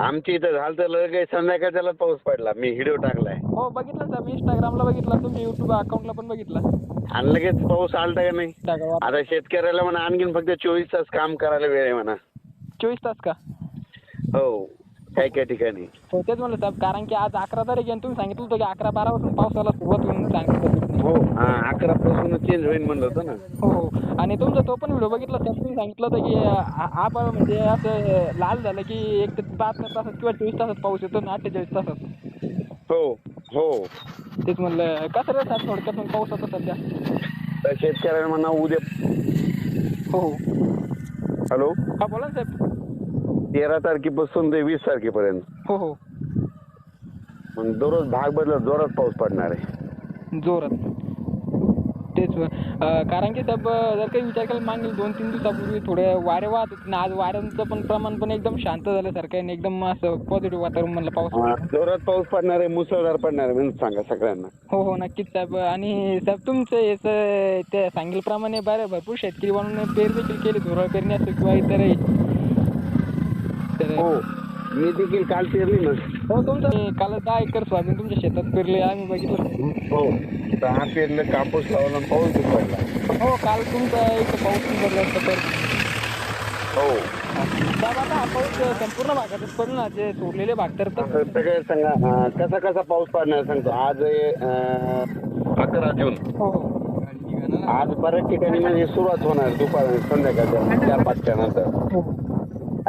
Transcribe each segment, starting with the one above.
आमच्या इथं झालं तर लगेच संध्याकाळच्याला पाऊस पडला. मी व्हिडिओ टाकलाय. हो बघितलं साहेब मी इंस्टाग्रामला बघितलं तुमच्या युट्यूब अकाउंटला पण बघितलं. आणि लगेच पाऊस आलता का नाही? आता शेतकऱ्याला म्हणा आणखीन फक्त चोवीस तास काम करायला वेळ आहे म्हणा. चोवीस तास का? हो काय काय ठिकाणी? हो तेच म्हणलं साहेब कारण की आज अकरा तारीख आहे आणि तुम्ही सांगितलं होतं की अकरा बारा पासून पावसाला सुरुवात होऊन सांगितलं होतं. हो हा अकरा पासून चेंज होईल म्हणलं होतं ना. हो हो. आणि तुमचा तो पण व्हिडिओ बघितला साहेब तुम्ही सांगितलं होतं की आ- आभाळ म्हणजे असं लाल झालं की एक ते बहात्तर तासात किंवा चोवीस तासात पाऊस येतो ना अठ्ठेचाळीस तासात. हो हो. तेच म्हणलं कसं रे साहेब थोडक्यात पण पाऊस होता सध्या? तर शेतकऱ्याला म्हणा उद्या हो हो. हॅलो? हा बोला ना साहेब. तेरा तारखेपासून ते वीस तारखेपर्यंत. हो हो. मग दररोज भाग बदलत जोरात पाऊस पडणार आहे. जोरात. तेच. कारण की अं, जर काही विचार केला मागील दोन तीन दिवसापूर्वी थोडे वारे वाहत होते ना आज वाऱ्यांचं पण प्रमाण पण एकदम शांत झाल्यासारखं आहे आणि एकदम असं पॉझिटिव्ह वातावरण म्हणलं पाऊस हा, जोरात पाऊस पडणार आहे मुसळधार पडणार आहे म्हणून सांगा सगळ्यांना. हो हो नक्कीच साहेब. आणि साहेब तुमचं याचं ते सांगितल्याप्रमाणे बरं भरपूर शेतकरी म्हणून पेर देखील केली धुरळ पेरणी असो किंवा इतरही. तर हो. मी देखील काल पेरली ना. हो तुमचं काल दहा एकर सोयाबीन तुमच्या शेतात पेरले आम्ही बघितलं. हो दहा पेरलं कापूस लावला पाऊस पडला. हो काल तुमचा एक पाऊस पडला होता तर. हो. साहेब आता हा पाऊस संपूर्ण भागातच पडला ना जे सोडलेले भाग तर सगळं सांगा कसा कसा पाऊस पडणार सांगतो. आज अकरा जून. हो हो. आज बऱ्याच ठिकाणी म्हणजे सुरुवात होणार दुपार संध्याकाळच्या चार पाचच्या नंतर. हो.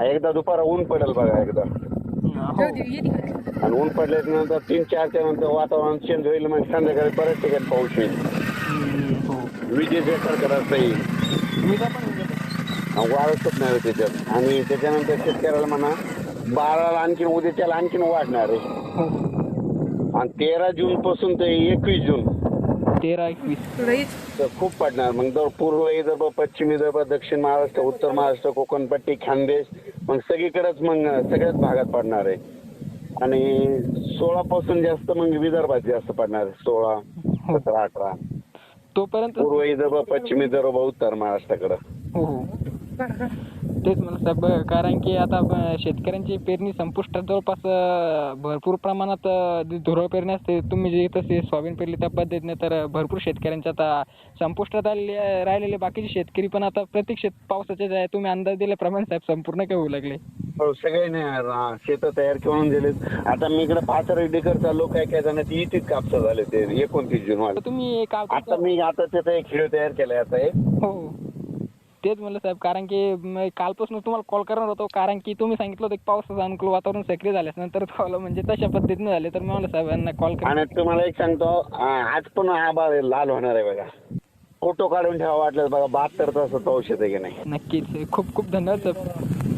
एकदा दुपारा ऊन पडेल बघा एकदा. हो. आणि ऊन पडल्याच्या नंतर तीन चारच्या नंतर वातावरण चेंज होईल मग संध्याकाळी बऱ्याच ठिकाणी पाऊस होईल हम्म, हो. विजेचे कडकडाट येईल. विजा पण होऊन जातो. वाढ सुटणार आहे त्याच्यात. आणि त्याच्यानंतर शेतकऱ्याला म्हणा बाराला आणखीन उद्याच्याला आणखीन वाढणार आहे. हो. आणि तेरा जून पासून ते एकवीस जून. तेरा एकवीस. तर खूप पडणार. मग पूर्व विदर्भ पश्चिम विदर्भ दक्षिण महाराष्ट्र उत्तर महाराष्ट्र कोकणपट्टी खानदेश मग सगळीकडेच मग सगळ्याच भागात पडणार आहे. आणि सोळा पासून जास्त मग विदर्भात जास्त पडणार आहे. सोळा सतरा अठरा. तोपर्यंत पूर्व विदर्भ पश्चिम विदर्भ उत्तर महाराष्ट्राकडं. हो. तेच म्हणलं साहेब कारण की आता शेतकऱ्यांची पेरणी संपुष्टात जवळपास भरपूर प्रमाणात अं, धुरळ पेरणी असते तुम्ही जे तसे सोयाबीन पेरली त्या पद्धतीने तर भरपूर शेतकऱ्यांच्या आता संपुष्टात आलेले राहिलेले बाकीचे शेतकरी पण आता प्रतीक्षेत पावसाचे जे आहे तुम्ही अंदाज दिल्याप्रमाणे साहेब संपूर्ण काय होऊ लागले. हो सगळे नाही शेत तयार करून दिलेत. आता मी इकडे पाच रेड्डीकर चाललो काय काय जणांची इथेच कापसा झाले ते एकोणतीस जून तुम्ही एक आता मी आता त्याचा एक खेळ तयार केलाय आता एक. हो. तेच म्हणलं साहेब कारण की म- कालपासून तुम्हाला कॉल करणार होतो कारण की तुम्ही सांगितलं होतं की पावसाचं अनुकूल वातावरण सक्रिय झाल्यास नंतर कॉल म्हणजे तशा पद्धतीने झाले. तर मी म्हणलं साहेबांना कॉल कर. आणि तुम्हाला एक सांगतो आ- आज पण आभाळ आहे, लाल होणार आहे बघा. फोटो काढून ठेवा वाटलं बघा बहात्तर तासात पाऊस येते की नाही. नक्कीच. खूप खूप धन्यवाद साहेब.